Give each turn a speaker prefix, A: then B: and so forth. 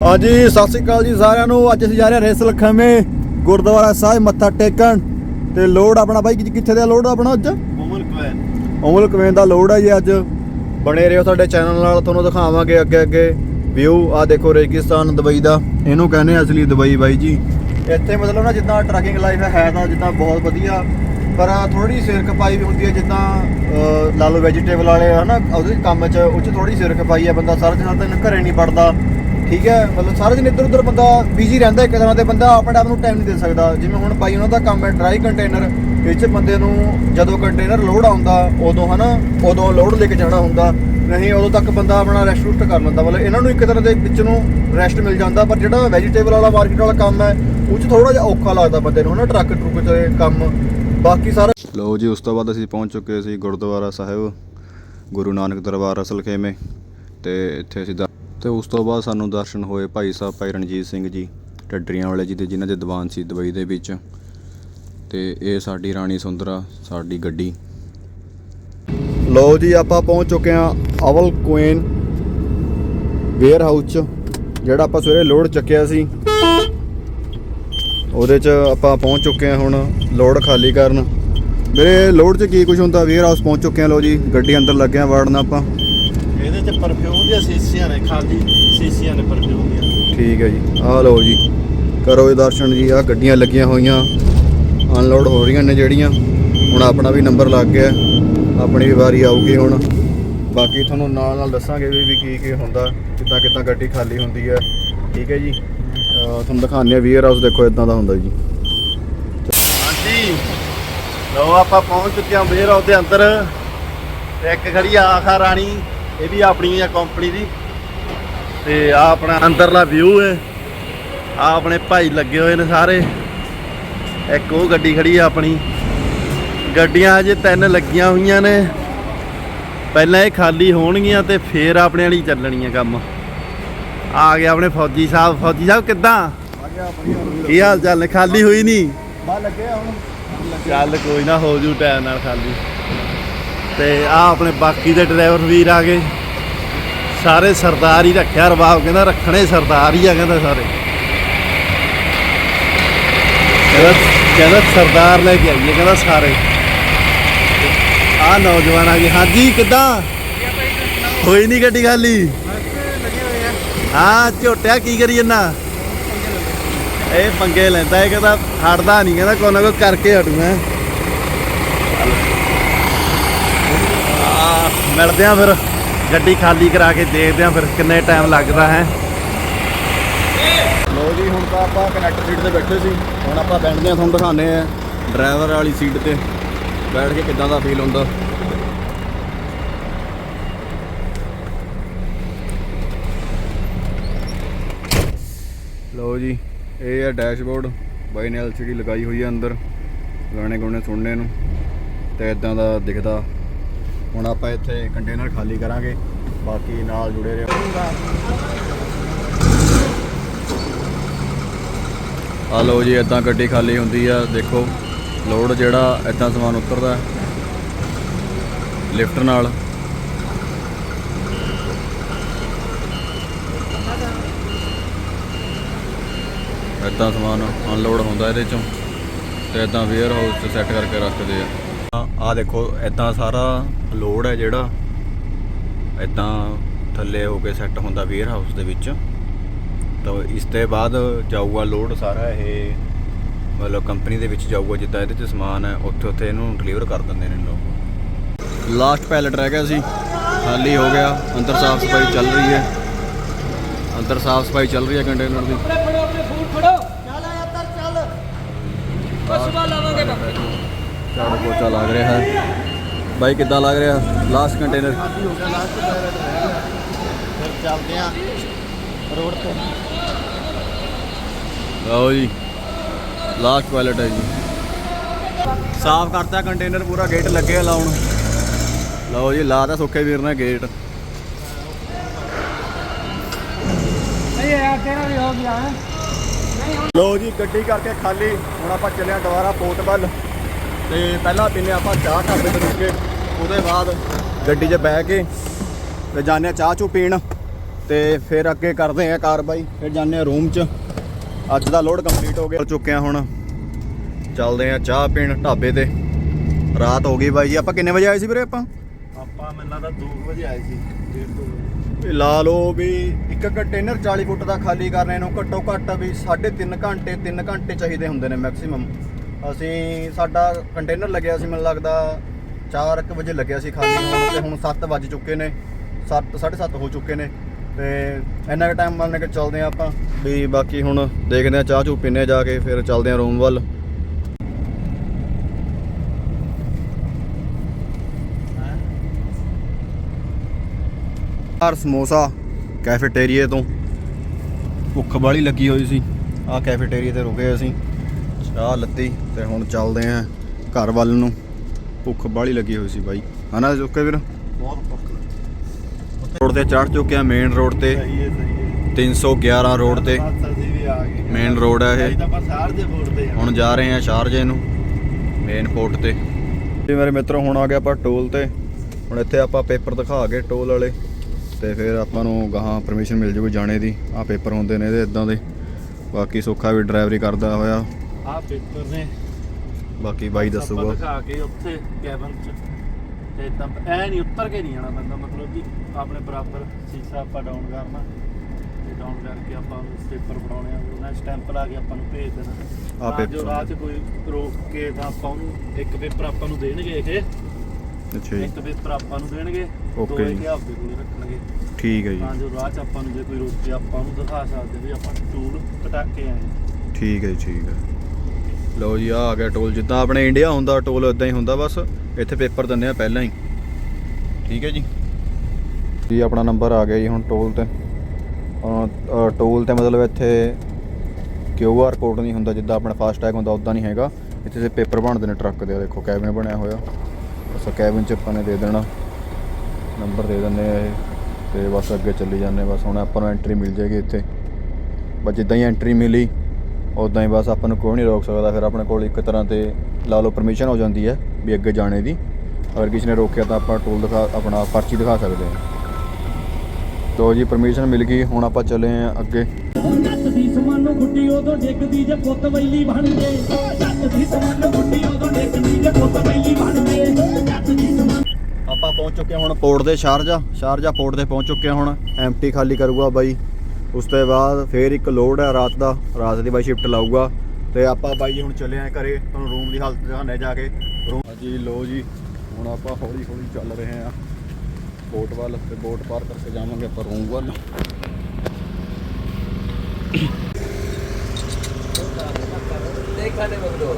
A: ਹਾਂਜੀ ਸਤਿ ਸ੍ਰੀ ਅਕਾਲ ਜੀ ਸਾਰਿਆਂ ਨੂੰ। ਅੱਜ ਅਸੀਂ ਜਾ ਰਹੇ ਹਾਂ ਰੇਸਲ ਖਮੇ ਗੁਰਦੁਆਰਾ ਸਾਹਿਬ ਮੱਥਾ ਟੇਕਣ। ਤੇ ਲੋਡ ਆਪਣਾ ਬਾਈ ਕਿੱਥੇ ਦਾ ਲੋਡ ਆਪਣਾ ਅੱਜ?
B: ਮਮਲ ਕੁਐਨ।
A: ਅਮੁਲ ਕਵੇਨ ਦਾ ਲੋਡ ਹੈ ਜੀ ਅੱਜ। ਬਣੇ ਰਹੋ ਸਾਡੇ ਚੈਨਲ ਨਾਲ ਤੁਹਾਨੂੰ ਦਿਖਾਵਾਂਗੇ ਅੱਗੇ ਅੱਗੇ ਵਿਊ ਆ ਦੇਖੋ ਰੇਗਿਸਤਾਨ ਦੁਬਈ ਦਾ। ਇਹਨੂੰ ਕਹਿੰਦੇ ਆ ਅਸਲੀ ਦੁਬਈ ਬਾਈ ਜੀ। ਇੱਥੇ ਮਤਲਬ ਨਾ ਜਿੱਦਾਂ ਟਰੱਕਿੰਗ ਲਾਈਫ ਹੈ ਤਾਂ ਜਿੱਦਾਂ ਬਹੁਤ ਵਧੀਆ। ਪਰ ਥੋੜੀ ਸਿਰ ਖਪਾਈ ਵੀ ਹੁੰਦੀ ਹੈ ਜਿੱਦਾਂ ਲਾ ਲਓ ਵੈਜੀਟੇਬਲ ਵਾਲੇ ਹਨਾ ਉਹਦੇ ਕੰਮ 'ਚ ਉਹ 'ਚ ਥੋੜੀ ਸਿਰ ਖਪਾਈ ਹੈ ਬੰਦਾ ਸਾਰਾ ਦਿਨ ਤਾਂ ਘਰੇ ਨਹੀਂ ਪੜਦਾ ਠੀਕ ਹੈ, ਮਤਲਬ ਸਾਰਾ ਦਿਨ ਇੱਧਰ ਉੱਧਰ ਬੰਦਾ ਬਿਜ਼ੀ ਰਹਿੰਦਾ ਇੱਕ ਤਰ੍ਹਾਂ ਤੇ, ਬੰਦਾ ਆਪਣੇ ਆਪ ਨੂੰ ਟਾਈਮ ਨਹੀਂ ਦੇ ਸਕਦਾ। ਜਿਵੇਂ ਹੁਣ ਬਾਈ ਉਹਨਾਂ ਦਾ ਕੰਮ ਹੈ ਡਰਾਈ ਕੰਟੇਨਰ ਇਹ 'ਚ ਬੰਦੇ ਨੂੰ ਜਦੋਂ ਕੰਟੇਨਰ ਲੋਡ ਆਉਂਦਾ, ਉਦੋਂ ਹਨਾ, ਉਦੋਂ ਲੋਡ ਲੈ ਕੇ ਜਾਣਾ ਹੁੰਦਾ। ਨਹੀਂ, ਉਦੋਂ ਤੱਕ ਬੰਦਾ ਆਪਣਾ ਰੈਸਟ ਰੁਸਟ ਕਰ ਲੈਂਦਾ। ਮਤਲਬ ਇਹਨਾਂ ਨੂੰ ਇੱਕ ਤਰ੍ਹਾਂ ਦੇ ਵਿੱਚ ਨੂੰ ਰੈਸਟ ਮਿਲ ਜਾਂਦਾ, ਪਰ ਜਿਹੜਾ ਵੈਜੀਟੇਬਲ ਵਾਲਾ ਮਾਰਕੀਟ ਵਾਲਾ ਕੰਮ ਹੈ, ਉਹ 'ਚ ਥੋੜਾ ਜਿਹਾ ਔਖਾ ਲੱਗਦਾ ਬੰਦੇ ਨੂੰ ਹਨਾ ਟਰੱਕ ਟਰੁੱਕ ਤੇ ਕੰਮ। ਬਾਕੀ ਸਾਰਾ ਲੋ ਜੀ, ਉਸ ਤੋਂ ਬਾਅਦ ਅਸੀਂ ਪਹੁੰਚ ਚੁੱਕੇ ਸੀ ਗੁਰਦੁਆਰਾ ਸਾਹਿਬ, ਗੁਰੂ ਨਾਨਕ ਦਰਬਾਰ ਅਸਲ ਖੇਮੇ। ਤੇ ਇੱਥੇ ਅਸੀਂ ਤੇ ਉਸ ਤੋਂ ਬਾਅਦ ਸਾਨੂੰ ਦਰਸ਼ਨ ਹੋਏ ਭਾਈ ਸਾਹਿਬ, ਭਾਈ ਰਣਜੀਤ ਸਿੰਘ ਜੀ, ਟੱਡਰੀਆਂ ਵਾਲੇ ਜੀ ਦੇ ਜਿਨ੍ਹਾਂ ਦੇ ਦੀਵਾਨ ਸੀ ਦੁਬਈ ਦੇ ਵਿੱਚ। ਤੇ ਇਹ ਸਾਡੀ ਰਾਣੀ ਸੁੰਦਰਾ, ਸਾਡੀ ਗੱਡੀ। ਲੋ ਜੀ, ਆਪਾਂ ਪਹੁੰਚ ਚੁੱਕੇ ਹਾਂ ਅਵਲ ਕੁਇਨ ਵੇਅਰ ਹਾਊਸ ਚ, ਜਿਹੜਾ ਆਪਾਂ ਸਵੇਰੇ ਲੋਡ ਚੱਕਿਆ ਸੀ। ਉਹਦੇ ਚ ਆਪਾਂ ਪਹੁੰਚ ਚੁੱਕੇ ਹਾਂ ਹੁਣ ਲੋਡ ਖਾਲੀ ਕਰਨ। ਮੇਰੇ ਲੋਡ ਚ ਕੀ ਕੁਝ ਹੁੰਦਾ? ਵੇਅਰ ਹਾਊਸ ਪਹੁੰਚ ਚੁੱਕੇ ਹਾਂ ਲੋ ਜੀ, ਗੱਡੀ ਅੰਦਰ ਲੱਗੇ ਹਾਂ, ਵਾੜਨ ਆਪਾਂ।
B: ਦੀਆਂ ਸੀਸੀਆਂ ਨੇ ਖਾਲੀ ਸੀਸੀਆਂ ਨੇ ਪਰਫਿਊਮ ਦੀਆਂ
A: ਠੀਕ ਹੈ ਜੀ। ਆਹ ਲਓ ਜੀ। ਕਰੋ ਇਹ ਦਰਸ਼ਨ ਜੀ ਆ ਗੱਡੀਆਂ ਲੱਗੀਆਂ ਹੋਈਆਂ। ਅਨਲੋਡ ਹੋ ਰਹੀਆਂ ਨੇ ਜਿਹੜੀਆਂ। ਹੁਣ ਆਪਣਾ ਵੀ ਨੰਬਰ ਲੱਗ ਗਿਆ। ਆਪਣੀ ਵੀ ਵਾਰੀ ਆਊਗੀ ਹੁਣ। ਬਾਕੀ ਤੁਹਾਨੂੰ ਨਾਲ ਨਾਲ ਦੱਸਾਂਗੇ ਵੀ ਵੀ ਕੀ ਕੀ ਹੁੰਦਾ ਕਿੱਦਾਂ ਕਿੱਦਾਂ ਗੱਡੀ ਖਾਲੀ ਹੁੰਦੀ ਹੈ। ਠੀਕ ਹੈ ਜੀ। ਅਹ ਤੁਹਾਨੂੰ ਦਿਖਾਉਂਦੇ ਆ ਵੀਅਰ ਹਾਊਸ ਦੇਖੋ ਇਦਾਂ ਦਾ ਹੁੰਦਾ ਜੀ।
B: ਹਾਂਜੀ। ਲੋ ਆਪਾਂ ਪਹੁੰਚ ਚੁੱਕੇ ਹਾਂ ਬੇਰ ਉਹਦੇ ਅੰਦਰ। ਤੇ ਇੱਕ ਖੜੀ ਆ ਆਖਾ ਰਾਣੀ। ਇਹ ਵੀ ਆਪਣੀ ਆ ਕੰਪਨੀ ਦੀ। ਤੇ ਆ ਆਪਣਾ ਅੰਦਰਲਾ ਵਿਊ ਹੈ। ਆ ਆਪਣੇ ਭਾਈ ਲੱਗੇ ਹੋਏ ਨੇ ਸਾਰੇ। ਇੱਕ ਉਹ ਗੱਡੀ ਖੜੀ ਆ ਆਪਣੀ। ਗੱਡੀਆਂ ਅਜੇ ਤਿੰਨ ਲੱਗੀਆਂ ਹੋਈਆਂ ਨੇ। ਪਹਿਲਾਂ ਇਹ ਖਾਲੀ ਹੋਣਗੀਆਂ ਤੇ ਫੇਰ ਆਪਣੇ ਵਾਲੀ ਚੱਲਣੀਆਂ ਕੰਮ। ਆ ਗਿਆ ਆਪਣੇ ਫੌਜੀ ਸਾਹਿਬ। ਫੌਜੀ ਸਾਹਿਬ ਕਿੱਦਾਂ? ਕੀ ਹਾਲ ਚਾਲ ਨੇ? ਖਾਲੀ ਹੋਈ ਨਹੀਂ
A: ਬਾ ਲੱਗਿਆ ਹੁਣ।
B: ਚੱਲ ਕੋਈ ਨਾ ਹੋ ਜੂ ਟਾਈਮ ਨਾਲ ਖਾਲੀ। ਤੇ ਆ ਆਪਣੇ ਬਾਕੀ ਦੇ ਡਰਾਈਵਰ ਵੀਰ ਆ ਗਏ। ਸਾਰੇ ਸਰਦਾਰ ਹੀ ਰੱਖਿਆ ਰਬਾਬ ਕਹਿੰਦਾ ਰੱਖਣੇ ਸਰਦਾਰ ਹੀ ਆ, ਕਹਿੰਦਾ ਸਾਰੇ। ਕਹਿੰਦਾ ਕਹਿੰਦਾ ਸਰਦਾਰ ਲੈ ਕੇ ਆਈਏ, ਕਹਿੰਦਾ ਸਾਰੇ। ਆ ਨੌਜਵਾਨ ਆ ਗਏ। ਹਾਂਜੀ, ਕਿੱਦਾਂ? ਹੋਈ ਨਹੀਂ ਗੱਡੀ ਖਾਲੀ? ਹਾਂ, ਝੋਟਿਆ, ਕੀ ਕਰੀ ਜੰਨਾ ਇਹ ਪੰਗੇ ਲੈਂਦਾ, ਇਹ ਕਹਿੰਦਾ, ਹਟਦਾ ਨਹੀਂ ਕਹਿੰਦਾ ਕੋਈ ਨਾ ਕਰਕੇ ਹਟੂ ਮੈਂ ਆ ਮਿਲਦੇ ਆ ਫਿਰ। ਗੱਡੀ ਖਾਲੀ ਕਰਾ ਕੇ ਦੇਖਦੇ ਆ ਫਿਰ ਕਿੰਨੇ ਟਾਈਮ ਲੱਗਦਾ ਹੈ।
A: ਲੋ ਜੀ, ਹੁਣ ਤਾਂ ਆਪਾਂ ਕਨੈਕਟ ਸੀਟ ਤੇ ਬੈਠੇ ਸੀ। ਹੁਣ ਆਪਾਂ ਬੈਠਦੇ ਆ ਤੁਹਾਨੂੰ ਦਿਖਾਉਂਦੇ ਆ ਡਰਾਈਵਰ ਵਾਲੀ ਸੀਟ ਤੇ। ਬੈਠ ਕੇ ਕਿੱਦਾਂ ਦਾ ਫੀਲ ਹੁੰਦਾ। ਲੋ ਜੀ, ਇਹ ਹੈ ਡੈਸ਼ਬੋਰਡ ਬਾਈ ਨੇ LCD ਲਗਾਈ ਹੋਈ ਹੈ ਅੰਦਰ। ਗਾਣੇ ਗੁਣੇ ਸੁਣਨੇ ਨੂੰ। ਤੇ ਇਦਾਂ ਦਾ ਦਿਖਦਾ। ਹੁਣ ਆਪਾਂ ਇੱਥੇ ਕੰਟੇਨਰ ਖਾਲੀ ਕਰਾਂਗੇ, ਬਾਕੀ ਨਾਲ ਜੁੜੇ ਰਹੋ। ਆ ਲਓ ਜੀ, ਇਦਾਂ ਗੱਡੀ ਖਾਲੀ ਹੁੰਦੀ ਆ, ਦੇਖੋ, ਲੋਡ ਜਿਹੜਾ ਇਦਾਂ ਸਮਾਨ ਉਤਰਦਾ। ਲਿਫਟ ਨਾਲ। ਇਦਾਂ ਸਮਾਨ ਅਨਲੋਡ ਹੁੰਦਾ ਇਹਦੇ ਚੋਂ, ਤੇ ਇਦਾਂ ਵੇਅਰ ਹਾਊਸ 'ਚ ਸੈੱਟ ਕਰਕੇ ਰੱਖਦੇ ਆ। ਆ ਦੇਖੋ, ਇਦਾਂ ਸਾਰਾ ਲੋਡ ਹੈ ਜਿਹੜਾ ਇਦਾਂ ਥੱਲੇ ਹੋ ਕੇ ਸੈੱਟ ਹੁੰਦਾ ਵੇਅਰ ਹਾਊਸ ਦੇ ਵਿੱਚ ਤਾਂ ਇਸ ਤੋਂ ਬਾਅਦ ਜਾਊਗਾ ਲੋਡ ਸਾਰਾ ਇਹ ਮਤਲਬ ਕੰਪਨੀ ਦੇ ਵਿੱਚ ਜਾਊਗਾ ਜਿੱਦਾਂ ਇਹਦੇ 'ਚ ਸਮਾਨ ਹੈ ਉੱਥੇ ਉੱਥੇ ਇਹਨੂੰ ਡਿਲੀਵਰ ਕਰ ਦਿੰਦੇ ਨੇ ਲੋਕ। ਲਾਸਟ ਪੈਲਟ ਰਹਿ ਗਿਆ ਸੀ ਖਾਲੀ ਹੋ ਗਿਆ ਅੰਦਰ ਸਾਫ਼ ਸਫ਼ਾਈ ਚੱਲ ਰਹੀ ਹੈ। ਅੰਦਰ ਸਾਫ਼ ਸਫ਼ਾਈ ਚੱਲ ਰਹੀ ਹੈ ਕੰਟੇਨਰ ਦੀ।
C: ਆਪਣੇ ਫੜੋ ਆਪਣੇ ਫੂਡ ਫੜੋ। ਚੱਲ ਆ ਅੰਦਰ ਚੱਲ। ਬਸ ਬਾ ਲਾਵਾਂਗੇ ਬਾਕੀ।
A: ਝਾੜੂ ਪੋਚਾ ਲੱਗ ਰਿਹਾ ਹੈ। ਬਾਈ ਕਿੱਦਾਂ ਲੱਗ ਰਿਹਾ? ਲਾਸਟ ਕੰਟੇਨਰ
B: ਹੋ ਗਿਆ ਲਾਸਟ ਫਿਰ ਚੱਲਦੇ ਆ ਰੋਡ ਤੇ।
A: ਲਓ ਜੀ ਲਾਸਟ ਪੈਲਟ ਹੈ ਜੀ। ਸਾਫ਼ ਕਰਤਾ ਕੰਟੇਨਰ ਪੂਰਾ ਗੇਟ ਲੱਗੇ ਲਾਉਣ। ਲਓ ਜੀ ਲਾਤਾ ਸੁੱਖੇ ਵੀਰ ਨੇ ਗੇਟ
C: ਨਹੀਂ ਯਾਰ ਤੇਰਾ ਵੀ ਹੋ ਗਿਆ ਹੈ।
A: ਲਓ ਜੀ ਗੱਡੀ ਕਰਕੇ ਖਾਲੀ। ਹੁਣ ਆਪਾਂ ਚੱਲੇ ਹਾਂ ਦੁਬਾਰਾ ਪੋਰਟ ਵੱਲ ਤੇ ਪਹਿਲਾਂ ਪੀਨੇ ਆਪਾਂ ਚਾਹ ਤੇ ਰੁਕ ਕੇ ਉਹਦੇ ਬਾਅਦ ਗੱਡੀ 'ਚ ਬਹਿ ਕੇ ਤੇ ਹਾਂ ਚਾਹ ਚੂ ਪੀਣ। ਤੇ ਫਿਰ ਅੱਗੇ ਕਰਦੇ ਆ ਕਾਰਵਾਈ ਫਿਰ ਆ ਰੂਮ 'ਚ। ਅੱਜ ਦਾ ਲੋਡ ਕੰਪਲੀਟ ਹੋ ਗਿਆ। ਚੁੱਕੇ ਆ ਹੁਣ ਚੱਲਦੇ ਆ ਚਾਹ ਪੀਣ ਢਾਬੇ ਤੇ। ਰਾਤ ਹੋ ਗਈ ਬਾਈ ਜੀ ਆਪਾਂ ਕਿੰਨੇ ਵਜੇ ਆਏ ਸੀ ਵੀਰੇ ਆਪਾਂ?
B: ਆਪਾਂ ਮੈਨੂੰ ਲੱਗਦਾ 2 ਵਜੇ ਆਏ ਸੀ 1:30 ਵਜੇ।
A: ਇਹ ਲਾ ਲਓ ਵੀ ਇੱਕ ਕੰਟੇਨਰ 40 ਫੁੱਟ ਦਾ ਖਾਲੀ ਕਰਨੇ ਨੂੰ ਘੱਟੋ ਘੱਟ ਵੀ 3.5 ਘੰਟੇ 3 ਘੰਟੇ ਚਾਹੀਦੇ ਹੁੰਦੇ ਨੇ ਮੈਕਸਿਮਮ ਅਸੀਂ ਸਾਡਾ ਕੰਟੇਨਰ ਲੱਗਿਆ ਸੀ, ਮੈਨੂੰ ਲੱਗਦਾ 4:00 ਵਜੇ ਲੱਗਿਆ ਸੀ ਖਾਲੀ ਹੋਣ, ਤੇ ਹੁਣ 7 ਵੱਜ ਚੁੱਕੇ ਨੇ 7 7:30 ਹੋ ਚੁੱਕੇ ਨੇ, ਤੇ ਇੰਨਾ ਕੁ ਟਾਈਮ ਮੰਨ ਕੇ ਚੱਲਦੇ ਆ ਆਪਾਂ। ਵੀ ਬਾਕੀ ਹੁਣ ਦੇਖਦੇ ਆ ਚਾਹ ਚੂ ਪੀਨੇ ਜਾ ਕੇ, ਫਿਰ ਚੱਲਦੇ ਆ ਰੂਮ ਵੱਲ। ਹਰ ਸਮੋਸਾ ਕੈਫੇਟੇਰੀਏ ਤੋਂ। ਭੁੱਖ ਬਾਲੀ ਲੱਗੀ ਹੋਈ ਸੀ। ਆਹ ਕੈਫੇਟੇਰੀਏ ਤੇ ਰੁਕੇ ਅਸੀਂ ਚਾਹ ਲੱਤੀ ਤੇ ਹੁਣ ਚੱਲਦੇ ਆਂ ਘਰ ਵੱਲ ਨੂੰ। ਭੁੱਖ ਬਾਲੀ ਲੱਗੀ ਹੋਈ ਸੀ ਬਾਈ। ਹਨਾ ਚੁੱਕੇ ਵੀਰ?
B: ਬਹੁਤ ਭੁੱਖ
A: ਰੋਡ ਤੇ ਚੜ ਚੁੱਕੇ ਆ ਮੇਨ ਰੋਡ ਤੇ।
B: ਸਹੀ ਹੈ ਸਹੀ ਹੈ।
A: 311 ਰੋਡ ਤੇ।
B: ਆ
A: ਮੇਨ ਰੋਡ ਹੈ ਇਹ।
B: ਆ।
A: ਹੁਣ ਜਾ ਰਹੇ ਆ ਸ਼ਾਰਜੇ ਨੂੰ ਮੇਨ ਪੋਰਟ ਤੇ। ਜੀ ਮੇਰੇ ਮਿੱਤਰੋ ਹੁਣ ਆ ਗਿਆ ਆਪਾਂ ਟੋਲ ਤੇ। ਹੁਣ ਇੱਥੇ ਆਪਾਂ ਪੇਪਰ ਦਿਖਾ ਕੇ ਟੋਲ ਵਾਲੇ। ਤੇ ਫਿਰ ਆਪਾਂ ਨੂੰ ਗਾਹਾਂ ਪਰਮਿਸ਼ਨ ਮਿਲ ਜੂਗੀ ਜਾਣੇ ਦੀ। ਆਹ ਪੇਪਰ ਹੁੰਦੇ ਨੇ ਇਹਦੇ ਇਦਾਂ ਦੇ। ਬਾਕੀ ਸੁੱਖਾ ਵੀ ਡਰਾਈਵਰੀ ਕਰਦਾ ਹੋਇਆ।
B: ਆ ਪੇਪਰ ਨੇ।
A: ਬਾਕੀ ਬਾਈ ਦੱਸੂਗਾ।
B: ਦਿਖਾ ਕੇ ਉੱਥੇ ਕੈਬਨ ਚ। ਤੇ ਇਦਾਂ ਐ ਨਹੀਂ ਉੱਤਰ ਕੇ ਨਹੀਂ ਜਾਣਾ ਪੈਂਦਾ ਮਤਲਬ ਕਿ ਆਪਣੇ ਬਰਾਬਰ ਸੀਸਾ ਆਪਾਂ ਡਾਊਨ ਕਰਨਾ। ਤੇ ਡਾਊਨ ਕਰਕੇ ਆਪਾਂ ਨੂੰ ਪੇਪਰ ਬਣਾਉਣੇ ਆ ਉਹਨਾਂ ਸਟੈਂਪ ਲਾ ਕੇ ਆਪਾਂ ਨੂੰ ਭੇਜ ਦੇਣਾ।
A: ਆਹ
B: ਤਾਂ
A: ਪੇਪਰ
B: ਜੋ 'ਚ ਕੋਈ ਰੋਕ ਕੇ ਤਾਂ ਆਪਾਂ ਉਹਨੂੰ ਇੱਕ ਪੇਪਰ ਆਪਾਂ ਨੂੰ ਦੇਣਗੇ ਇਹ।
A: ਅੱਛਾ ਜੀ।
B: ਇੱਕ ਪੇਪਰ ਆਪਾਂ ਨੂੰ ਦੇਣਗੇ ਦੋ
A: ਜੀ।
B: ਆਪਦੇ ਕੋਲ ਰੱਖਣਗੇ।
A: ਠੀਕ ਹੈ
B: ਤਾਂ
A: ਜੀ
B: ਜੋ ਰਾਹ 'ਚ ਆਪਾਂ ਨੂੰ ਜੇ ਕੋਈ ਰੋਕੇ ਆਪਾਂ ਉਹਨੂੰ ਦਿਖਾ ਸਕਦੇ ਵੀ ਆਪਾਂ ਟੂਲ ਕੇ ਆਏ।
A: ਠੀਕ ਹੈ ਜੀ ਠੀਕ ਹੈ। ਲਓ ਜੀ ਆ ਆ ਗਿਆ ਟੋਲ, ਜਿੱਦਾਂ ਆਪਣੇ ਇੰਡੀਆ ਹੁੰਦਾ, ਟੋਲ ਇਦਾਂ ਹੀ ਹੁੰਦਾ ਬਸ। ਇੱਥੇ ਪੇਪਰ ਦਿੰਦੇ ਆ ਪਹਿਲਾਂ ਹੀ। ਠੀਕ ਹੈ ਜੀ? ਜੀ, ਆਪਣਾ ਨੰਬਰ ਆ ਗਿਆ ਜੀ ਹੁਣ ਟੋਲ ਤੇ। ਟੋਲ ਤੇ ਮਤਲਬ ਇੱਥੇ ਕਿਊ ਆਰ ਕੋਡ ਨਹੀਂ ਹੁੰਦਾ, ਜਿੱਦਾਂ ਆਪਣਾ ਫਾਸਟੈਗ ਹੁੰਦਾ ਉਦਾਂ ਨਹੀਂ ਹੈਗਾ। ਇੱਥੇ ਤੇ ਪੇਪਰ ਬਣਦੇ ਨੇ ਟਰੱਕ ਦੇ ਦੇਖੋ, ਕੈਬਨ ਬਣਿਆ ਹੋਇਆ। ਬਸ ਕੈਬਨ ਚ ਆਪਾਂ ਨੇ ਦੇ ਦੇਣਾ। ਨੰਬਰ ਦੇ ਦਿੰਦੇ ਆ ਇਹ, ਤੇ ਬਸ ਅੱਗੇ ਚੱਲੀ ਜਾਂਦੇ ਬਸ ਹੁਣ ਆਪਾਂ ਨੂੰ ਐਂਟਰੀ ਮਿਲ ਜਾਏਗੀ ਇੱਥੇ। ਬਸ ਜਿੱਦਾਂ ਹੀ ਐਂਟਰੀ ਮਿਲੀ ਉਦਾਂ ਹੀ ਬਸ ਆਪਾਂ ਨੂੰ ਕੋਈ ਨਹੀਂ ਰੋਕ ਸਕਦਾ ਫਿਰ ਆਪਣੇ ਕੋਲ ਇੱਕ ਤਰ੍ਹਾਂ ਤੇ ਲਾ ਲਓ ਪਰਮਿਸ਼ਨ ਹੋ ਜਾਂਦੀ ਹੈ ਵੀ ਅੱਗੇ ਜਾਣੇ ਦੀ। ਅਗਰ ਕਿਸੇ ਨੇ ਰੋਕਿਆ ਤਾਂ ਆਪਾਂ ਟੋਲ ਦਿਖਾ ਆਪਣਾ ਪਰਚੀ ਦਿਖਾ ਸਕਦੇ ਹਾਂ। ਤੋ ਜੀ ਪਰਮਿਸ਼ਨ ਮਿਲ ਗਈ ਹੁਣ ਆਪਾਂ ਚੱਲੇ ਆਂ ਅੱਗੇ।
C: ਜੱਟ ਦੀ ਸਮਾਨੋ ਗੁੱਡੀ ਉਦੋਂ ਡਿੱਗਦੀ ਜੇ ਪੁੱਤ ਵੈਲੀ ਬਣ ਗਏ। ਜੱਟ ਦੀ ਸਮਾਨੋ ਗੁੱਡੀ ਉਦੋਂ ਡਿੱਗਦੀ ਜੇ ਪੁੱਤ ਵੈਲੀ ਬਣ ਗਏ। ਜੱਟ ਦੀ ਸਮਾਨੋ
A: ਆਪਾਂ ਪਹੁੰਚ ਚੁੱਕੇ ਹੁਣ ਪੋਰਟ ਦੇ ਸ਼ਾਰਜਾ। ਸ਼ਾਰਜਾ ਪੋਰਟ ਤੇ ਪਹੁੰਚ ਚੁੱਕੇ ਹੁਣ। ਐਮਟੀ ਖਾਲੀ ਕਰੂਗਾ ਬਾਈ। ਉਸ ਤੋਂ ਬਾਅਦ ਫੇਰ ਇੱਕ ਲੋਡ ਹੈ ਰਾਤ ਦਾ, ਰਾਤ ਦੀ ਬਾਈ ਸ਼ਿਫਟ ਲਾਊਗਾ। ਤੇ ਆਪਾਂ ਬਾਈ ਜੀ ਹੁਣ ਚੱਲੇ ਆਂ ਘਰੇ ਤੁਹਾਨੂੰ ਰੂਮ ਦੀ ਹਾਲਤ ਦਿਖਾਣੇ ਜਾ ਕੇ। ਰੂਮ ਹਾਂਜੀ ਲੋ ਜੀ, ਹੁਣ ਆਪਾਂ ਹੌਲੀ ਹੌਲੀ ਚੱਲ ਰਹੇ ਆਂ ਬੋਟ ਵੱਲ, ਤੇ ਬੋਟ ਪਾਰ ਕਰਕੇ ਜਾਵਾਂਗੇ ਆਪਾਂ ਰੂਮ ਵੱਲ।
C: ਦੇਖਾ ਦੇ ਬਗਲੋ